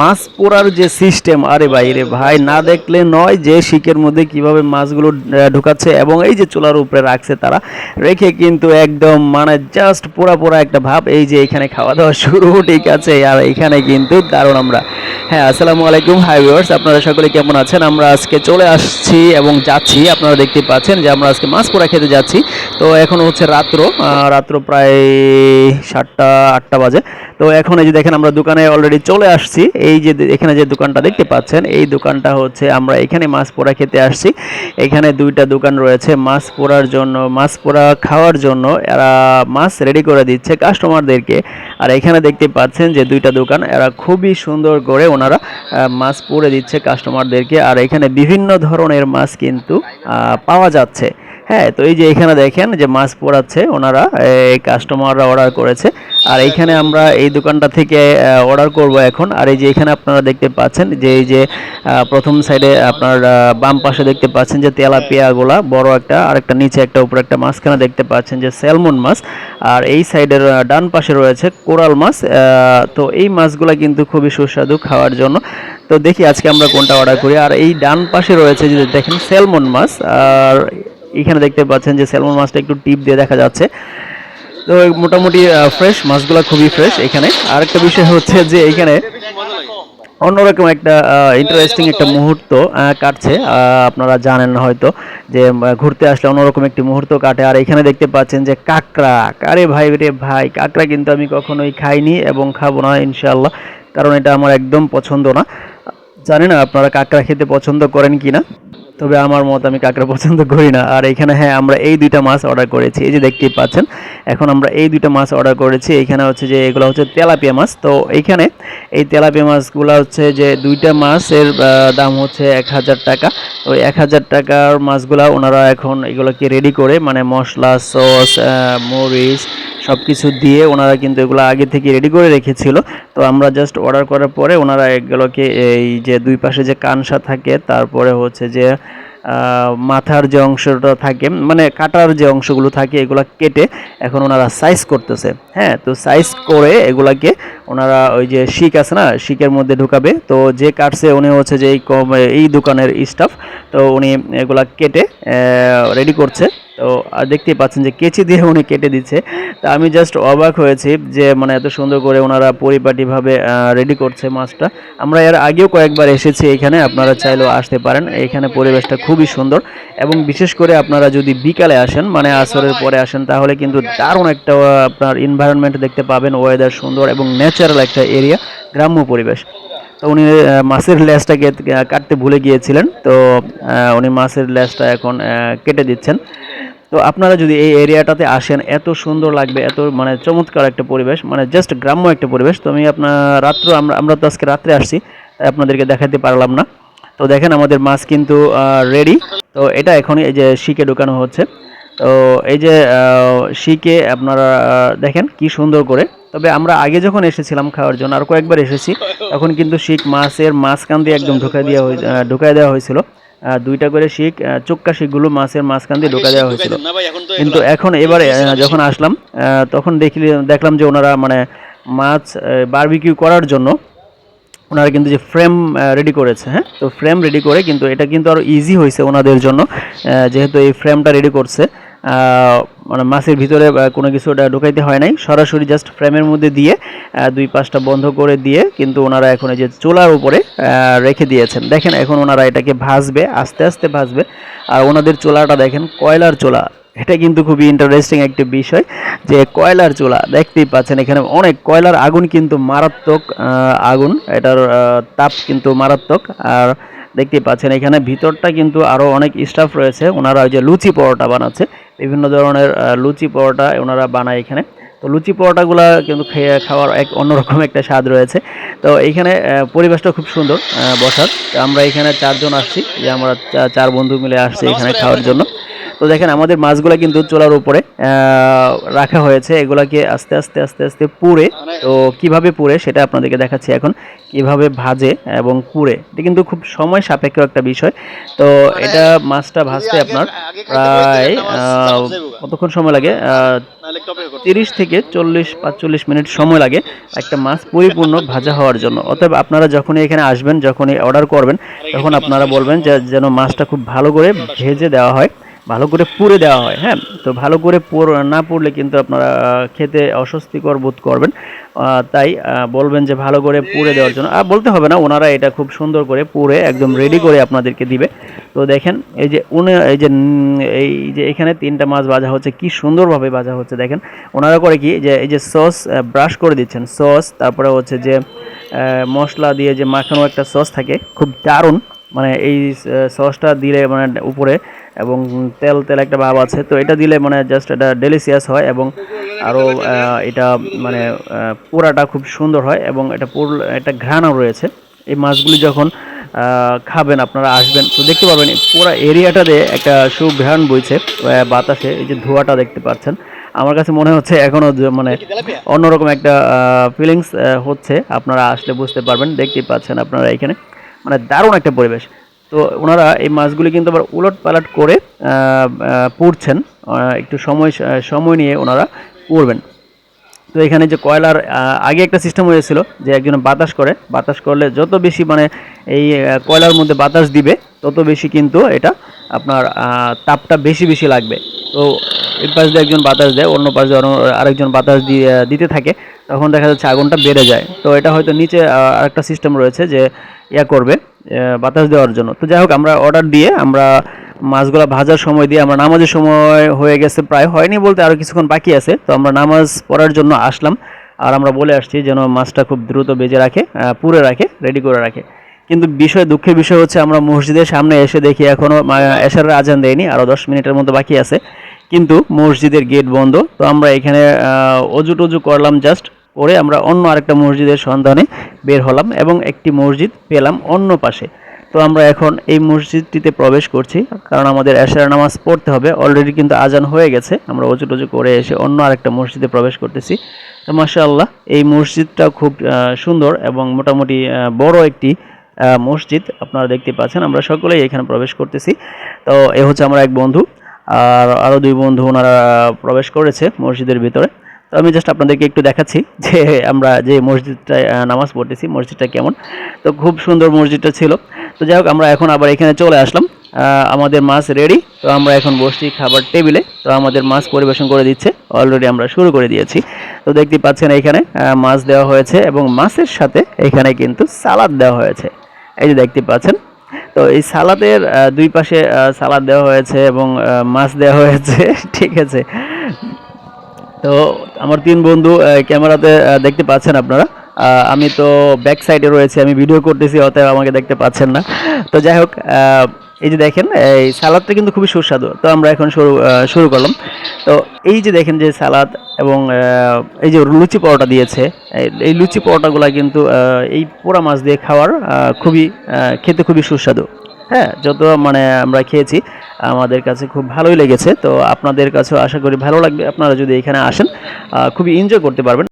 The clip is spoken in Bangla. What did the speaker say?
মাছ পোড়ার যে সিস্টেম আরে ভাই রে ভাই, না দেখলে নয় যে শিকের মধ্যে কীভাবে মাছগুলো ঢুকাচ্ছে এবং এই যে চুলার উপরে রাখছে তারা। রেখে কিন্তু একদম মানে জাস্ট পোড়া পোড়া একটা ভাব, এই যে এখানে খাওয়া দাওয়া শুরু, ঠিক আছে, আর এখানে কিন্তু দারুণ আমরা। হ্যাঁ আসসালামু আলাইকুম হাই ভিউয়ার্স আপনারা সকলে কেমন আছেন? আমরা আজকে চলে আসছি এবং যাচ্ছি, আপনারা দেখতে পাচ্ছেন যে আমরা আজকে মাছ পোড়া খেতে যাচ্ছি। তো এখন হচ্ছে রাত্র রাত্র প্রায় সাতটা, আটটা বাজে। তো এখন এই যে দেখেন আমরা দোকানে অলরেডি চলে আসছি। এই যে এখানে যে দোকানটা দেখতে পাচ্ছেন, এই দোকানটা হচ্ছে আমরা এখানে মাছ পোড়া খেতে আসছি। এখানে দুইটা দোকান রয়েছে, মাছ পোড়ার জন্য, মাছ পোড়া খাওয়ার জন্য। এরা মাছ রেডি করে দিচ্ছে কাস্টমারদেরকে আর এখানে দেখতে পাচ্ছেন যে দুইটা দোকান, এরা খুবই সুন্দর করে ওনারা মাছ পুড়ে দিচ্ছে কাস্টমারদেরকে আর এখানে বিভিন্ন ধরনের মাছ কিন্তু পাওয়া যাচ্ছে। হ্যাঁ তো এই যে এখানে দেখেন যে মাছ পোড়াচ্ছে ওনারা, এই কাস্টমাররা অর্ডার করেছে। আর এইখানে আমরা এই দোকানটা থেকে অর্ডার করব এখন। আর এই যে এখানে আপনারা দেখতে পাচ্ছেন যে এই যে প্রথম সাইডে আপনার বাম পাশে দেখতে পাচ্ছেন যে তেলাপিয়াগুলা বড় একটা আর একটা নিচে একটা, উপরে একটা মাঝখানে দেখতে পাচ্ছেন যে স্যালমন মাছ। আর এই সাইডের ডান পাশে রয়েছে কোরাল মাছ তো এই মাছগুলা কিন্তু খুবই সুস্বাদু খাওয়ার জন্য। তো দেখি আজকে আমরা কোনটা অর্ডার করি। আর এই ডান পাশে রয়েছে যে দেখেন স্যালমন মাছ, আর এখানে দেখতে পাচ্ছেন যে স্যালমন মাছটা একটু টিপ দিয়ে দেখা যাচ্ছে। তো মোটামুটি ফ্রেশ মাছগুলো খুবই ফ্রেশ এখানে। আরেকটা বিষয় হচ্ছে যে এখানে অন্যরকম একটা ইন্টারেস্টিং একটা মুহূর্ত কাটছে। আপনারা জানেন হয়তো যে ঘুরতে আসলে অন্যরকম একটি মুহূর্ত কাটে। আর এখানে দেখতে পাচ্ছেন যে কাঁকড়া। আরে ভাই রে ভাই, কাঁকড়া কিন্তু আমি কখনোই খাইনি এবং খাব না ইনশাআল্লাহ, কারণ এটা আমার একদম পছন্দ না। জানি না আপনারা কাঁকড়া খেতে পছন্দ করেন কি না তবে আমার মত আমি কাঁকড়া পছন্দ করি না। আর এখানে হ্যাঁ আমরা এই দুইটা মাছ অর্ডার করেছি। এই যে দেখতেই পাচ্ছেন, এখন আমরা এই দুইটা মাছ অর্ডার করেছি। এখানে হচ্ছে যে এগুলো হচ্ছে তেলাপিয়া মাছ। তো এইখানে এই তেলাপিয়া মাছগুলো হচ্ছে যে দুইটা মাছের দাম হচ্ছে এক হাজার টাকা। তো এক হাজার টাকার মাছগুলা ওনারা এখন এগুলোকে রেডি করে মানে মশলা সস মরিচ সব কিছু দিয়ে ওনারা কিন্তু এগুলো আগে থেকে রেডি করে রেখেছিল। তো আমরা জাস্ট অর্ডার করার পরে ওনারা এগুলোকে এই যে দুই পাশে যে কানসা থাকে, তারপরে হচ্ছে যে মাথার যে অংশটা থাকে মানে কাটার যে অংশগুলো থাকে, এগুলো কেটে এখন ওনারা সাইজ করতেছে। হ্যাঁ তো সাইজ করে এগুলাকে ওনারা ওই যে শিক আছে না, শিকের মধ্যে ঢুকাবে। তো যে কাটছে উনি হচ্ছে যে এই কম, এই দোকানের স্টাফ তো উনি এগুলা কেটে রেডি করছে। তো দেখতেই পাচ্ছেন যে কেচি দিয়ে উনি কেটে দিচ্ছে। তা আমি জাস্ট অবাক হয়েছি যে মানে এত সুন্দর করে ওনারা পরিপাটিভাবে রেডি করছে মাছটা। আমরা এর আগেও কয়েকবার এসেছি এখানে, আপনারা চাইলেও আসতে পারেন। এখানে পরিবেশটা খুবই সুন্দর এবং বিশেষ করে আপনারা যদি বিকালে আসেন মানে আসরের পরে আসেন, তাহলে কিন্তু দারুণ একটা আপনার এনভায়রনমেন্ট দেখতে পাবেন। ওয়েদার সুন্দর এবং ন্যাচারাল একটা এরিয়া গ্রাম্য পরিবেশ। তো উনি মাছের লেজটাকে কাটতে ভুলে গিয়েছিলেন। তো উনি মাছের লেজটা এখন কেটে দিচ্ছেন। তো আপনারা যদি এই এরিয়াটাতে আসেন, এত সুন্দর লাগবে, এত মানে চমৎকার একটা পরিবেশ মানে জাস্ট গ্রাম্য একটা পরিবেশ। তো আমি আপনার রাত্র, আমরা আমরা তো আজকে রাত্রে আসছি, তাই আপনাদেরকে দেখাতে পারলাম না। তো দেখেন আমাদের মাছ কিন্তু রেডি তো এটা এখন এই যে শিকে ঢুকানো হচ্ছে। তো এই যে শিকে আপনারা দেখেন কি সুন্দর করে। তবে আমরা আগে যখন এসেছিলাম খাওয়ার জন্য, আর কয়েকবার এসেছি, তখন কিন্তু শিক মাছের মাঝখান দিয়ে একদম ঢুকাই দেওয়া হয়ে ঢুকাই দেওয়া হয়েছিল। দুইটা করে শিখ চোক্কা শিকগুলো মাছের মাঝখান দিয়ে ঢোকা দেওয়া হয়েছিল। কিন্তু এখন এবারে যখন আসলাম তখন দেখলি দেখলাম যে ওনারা মানে মাছ বারবিকিউ করার জন্য ওনারা কিন্তু যে ফ্রেম রেডি করেছে হ্যাঁ? তো ফ্রেম রেডি করে কিন্তু এটা কিন্তু আরও ইজি হয়েছে ওনাদের জন্য যেহেতু এই ফ্রেমটা রেডি করছে। মানে মাছের ভিতরে কোনো কিছু ওটা ঢুকাইতে হয় নাই। সরাসরি জাস্ট ফ্রেমের মধ্যে দিয়ে দুই পাশটা বন্ধ করে দিয়ে কিন্তু ওনারা এখন এই যে চোলার উপরে রেখে দিয়েছেন। দেখেন, এখন ওনারা এটাকে ভাজবে, আস্তে আস্তে ভাজবে। আর ওনাদের চোলাটা দেখেন, কয়লার চোলা। এটা কিন্তু খুবই ইন্টারেস্টিং একটি বিষয় যে কয়লার চুলা, দেখতেই পাচ্ছেন এখানে অনেক কয়লার আগুন কিন্তু মারাত্মক আগুন। এটার তাপ কিন্তু মারাত্মক। আর দেখতেই পাচ্ছেন এখানে ভিতরটা কিন্তু আরও অনেক স্টাফ রয়েছে। ওনারা ওই যে লুচি পরোটা বানাচ্ছে। বিভিন্ন ধরনের লুচি পরোটা ওনারা বানায় এখানে। তো লুচি পরোটাগুলো কিন্তু খেয়ে খাওয়ার এক অন্যরকম একটা স্বাদ রয়েছে। তো এইখানে পরিবেশটা খুব সুন্দর বসার। তো আমরা এখানে চারজন আসছি। যে আমরা চার বন্ধু মিলে আসছি এখানে খাওয়ার জন্য। তো দেখেন আমাদের মাছগুলো কিন্তু চোলার উপরে রাখা হয়েছে। এগুলাকে আস্তে আস্তে আস্তে আস্তে পুড়ে তো কীভাবে পুড়ে সেটা আপনাদেরকে দেখাচ্ছি এখন। কীভাবে ভাজে এবং পুড়ে এটা কিন্তু খুব সময় সাপেক্ষ একটা বিষয়। তো এটা মাছটা ভাজতে আপনার প্রায় কতক্ষণ সময় লাগে? তিরিশ থেকে চল্লিশ পাঁচচল্লিশ মিনিট সময় লাগে একটা মাছ পরিপূর্ণ ভাজা হওয়ার জন্য। অতএব আপনারা যখনই এখানে আসবেন যখনই অর্ডার করবেন তখন আপনারা বলবেন যে যেন মাছটা খুব ভালো করে ভেজে দেওয়া হয়। ভালো করে পুড়ে দেওয়া হয় হ্যাঁ? তো ভালো করে না পুড়লে কিন্তু আপনারা খেতে অস্বস্তিকর বোধ করবেন। তাই বলবেন যে ভালো করে পুড়ে দেওয়ার জন্য। আর বলতে হবে না, ওনারা এটা খুব সুন্দর করে পুড়ে একদম রেডি করে আপনাদেরকে দিবে। তো দেখেন, এই যে উনি, এই যে এই যে এখানে তিনটা মাছ ভাজা হচ্ছে, কি সুন্দরভাবে ভাজা হচ্ছে দেখেন। ওনারা করে কি, যে এই যে সস ব্রাশ করে দিচ্ছেন, সস, তারপরে হচ্ছে যে মশলা দিয়ে যে মাখানো একটা সস থাকে, খুব দারুণ। মানে এই সসটা দিলে মানে উপরে এবং তেল তেল একটা ভাব আছে। তো এটা দিলে মানে জাস্ট এটা ডেলিসিয়াস হয় এবং আরও এটা মানে পোড়াটা খুব সুন্দর হয় এবং এটা পুর, একটা ঘ্রাণও রয়েছে। এই মাছগুলি যখন খাবেন, আপনারা আসবেন, তো দেখতে পাবেন পুরো এরিয়াটাতে একটা সুঘ্রাণ বইছে বাতাসে, এই যে ধোঁয়াটা দেখতে পাচ্ছেন। আমার কাছে মনে হচ্ছে এখনও মানে অন্যরকম একটা ফিলিংস হচ্ছে। আপনারা আসলে বুঝতে পারবেন, দেখতেই পাচ্ছেন আপনারা এখানে। মানে দারুণ একটা পরিবেশ। তো ওনারা এই মাছগুলি কিন্তু আবার উলট পালট করে পুড়ছেন। একটু সময় সময় নিয়ে ওনারা পুড়বেন। তো এখানে যে কয়লার আগে একটা সিস্টেম হয়েছিল যে একজন বাতাস করে। বাতাস করলে যত বেশি মানে এই কয়লার মধ্যে বাতাস দিবে, তত বেশি কিন্তু এটা আপনার তাপটা বেশি বেশি লাগবে। তো এই পাশ দিয়ে একজন বাতাস দেয়, অন্য পাশ দিয়ে আরেকজন বাতাস দিয়ে দিতে থাকে। তখন দেখা যাচ্ছে আগুনটা বেড়ে যায়। তো এটা হয়তো নিচে আরেকটা সিস্টেম রয়েছে যে ইয়া করবে। বাতাস দেওয়ার জন্য। তো যাই হোক, আমরা অর্ডার দিয়ে আমরা মাছগুলো ভাজার সময় দিয়ে আমরা নামাজের সময় হয়ে গেছে, প্রায় হয়নি বলতে আরও কিছুক্ষণ বাকি আছে। তো আমরা নামাজ পড়ার জন্য আসলাম আর আমরা বলে আসছি যেন মাছটা খুব দ্রুত বেজে রাখে পুড়ে রাখে রেডি করে রাখে। কিন্তু বিষয়, দুঃখের বিষয় হচ্ছে আমরা মসজিদের সামনে এসে দেখি এখনও এশারের আজান দেয়নি আরও দশ মিনিটের মতো বাকি আছে। কিন্তু মসজিদের গেট বন্ধ। তো আমরা এখানে অজু টজু করলাম জাস্ট করে আমরা অন্য আরেকটা মসজিদের সন্ধানে বের হলাম এবং একটি মসজিদ পেলাম অন্য পাশে। তো আমরা এখন এই মসজিদটিতে প্রবেশ করছি, কারণ আমাদের এশার নামাজ পড়তে হবে। অলরেডি কিন্তু আজান হয়ে গেছে, আমরা অজু টজু করে এসে অন্য আরেকটা মসজিদে প্রবেশ করতেছি। তো মাশাআল্লাহ, এই মসজিদটা খুব সুন্দর এবং মোটামুটি বড় একটি মসজিদ আপনারা দেখতে পাচ্ছেন। আমরা সকলেই এখানে প্রবেশ করতেছি। তো এ হচ্ছে আমার এক বন্ধু, আর আরও দুই বন্ধু ওনারা প্রবেশ করেছে মসজিদের ভিতরে। তো আমি জাস্ট আপনাদেরকে একটু দেখাচ্ছি যে আমরা যে মসজিদটায় নামাজ পড়তেছি, মসজিদটা কেমন। তো খুব সুন্দর মসজিদটা ছিল। তো যাই হোক, আমরা এখন আবার এখানে চলে আসলাম। আমাদের মাছ রেডি তো আমরা এখন বসছি খাবার টেবিলে। তো আমাদের মাছ পরিবেশন করে দিচ্ছে। অলরেডি আমরা শুরু করে দিয়েছি। তো দেখতে পাচ্ছেন এখানে মাছ দেওয়া হয়েছে এবং মাছের সাথে এখানে কিন্তু সালাদ দেওয়া হয়েছে। এই যে দেখতে পাচ্ছেন। তো এই সালাদের দুই পাশে সালাদ দেওয়া হয়েছে এবং মাছ দেওয়া হয়েছে। ঠিক আছে। তো আমার তিন বন্ধু ক্যামেরাতে দেখতে পাচ্ছেন আপনারা। আমি তো ব্যাক সাইডে রয়েছে, আমি ভিডিও করতেছি, অতএব আমাকে দেখতে পাচ্ছেন না। তো যাই হোক এই যে দেখেন, এই সালাদটা কিন্তু খুবই সুস্বাদু। তো আমরা এখন শুরু শুরু করলাম। তো এই যে দেখেন যে সালাদ এবং এই যে লুচি পরোটা দিয়েছে, এই লুচি পরোটাগুলো কিন্তু এই পোড়া মাছ দিয়ে খাওয়ার খুবই খেতে খুবই সুস্বাদু। হ্যাঁ যত মানে আমরা খেয়েছি, আমাদের কাছে খুব ভালোই লেগেছে, তো আপনাদের কাছেও আশা করি ভালো লাগবে। আপনারা যদি এখানে আসেন খুবই এনজয় করতে পারবেন।